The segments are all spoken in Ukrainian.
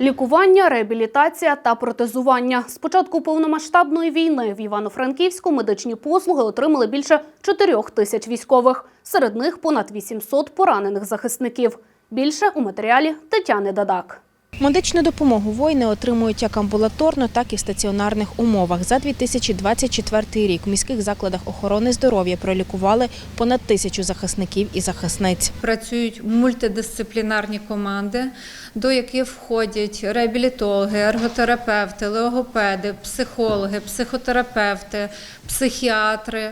Лікування, реабілітація та протезування. З початку повномасштабної війни в Івано-Франківську медичні послуги отримали більше 4 тисяч військових. Серед них понад 800 поранених захисників. Більше у матеріалі Тетяни Дадак. Медичну допомогу воїни отримують як амбулаторно, так і в стаціонарних умовах. За 2024 рік в міських закладах охорони здоров'я пролікували понад тисячу захисників і захисниць. Працюють мультидисциплінарні команди, до яких входять реабілітологи, ерготерапевти, логопеди, психологи, психотерапевти, психіатри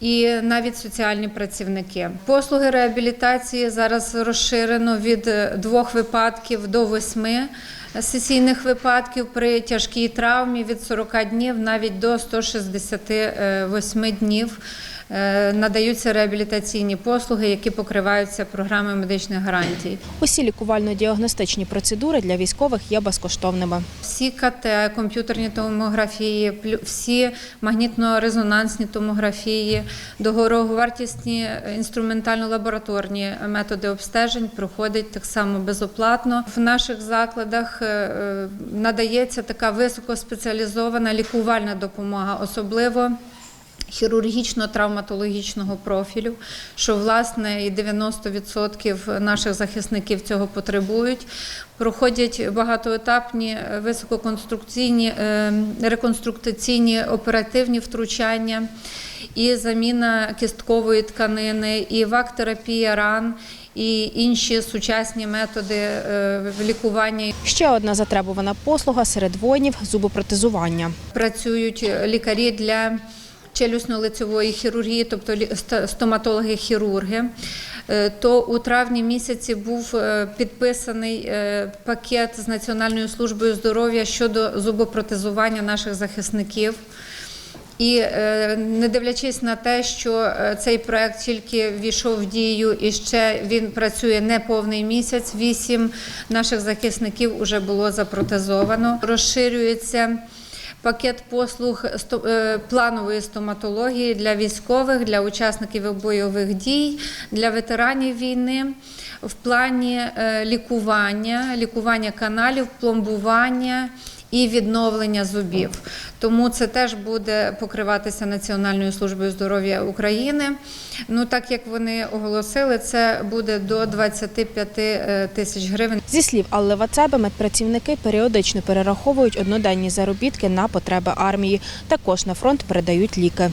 і навіть соціальні працівники. Послуги реабілітації зараз розширено від двох випадків до восьми сесійних випадків при тяжкій травмі від 40 днів навіть до 168 днів е, надаються реабілітаційні послуги, які покриваються програмою медичних гарантій. Усі лікувально-діагностичні процедури для військових є безкоштовними. Всі КТ, комп'ютерні томографії, всі магнітно-резонансні томографії, дороговартісні інструментально-лабораторні методи обстежень проходять так само безоплатно. В наших закладах е, е, надається така високоспеціалізована лікувальна допомога, особливо хірургічно-травматологічного профілю, що власне і 90% наших захисників цього потребують. Проходять багатоетапні е, висококонструкційні е, реконструктаційні оперативні втручання, і заміна кісткової тканини, і вак-терапія ран. І інші сучасні методи е, лікування Ще одна затребувана послуга серед воїнів зубопротезування. працюють лікарі для челюсно-лицевої хірургії, тобто стоматологи-хірурги. Е, То у травні місяці був е, підписаний е, пакет з Національною службою здоров'я щодо зубопротезування наших захисників. І не дивлячись на те, що цей проект тільки ввійшов в дію і ще він працює не повний місяць. Вісім наших захисників вже було запротезовано. Розширюється пакет послуг е, планової стоматології для військових, для учасників бойових дій, для ветеранів війни в плані е, лікування, лікування каналів, пломбування і відновлення зубів. Тому це теж буде покриватися Національною службою здоров'я України. Ну так як вони оголосили, це буде до 25 е, тисяч гривень. Зі слів Алли Вацеби, медпрацівники періодично перераховують одноденні заробітки на потреби армії. Також на фронт передають ліки.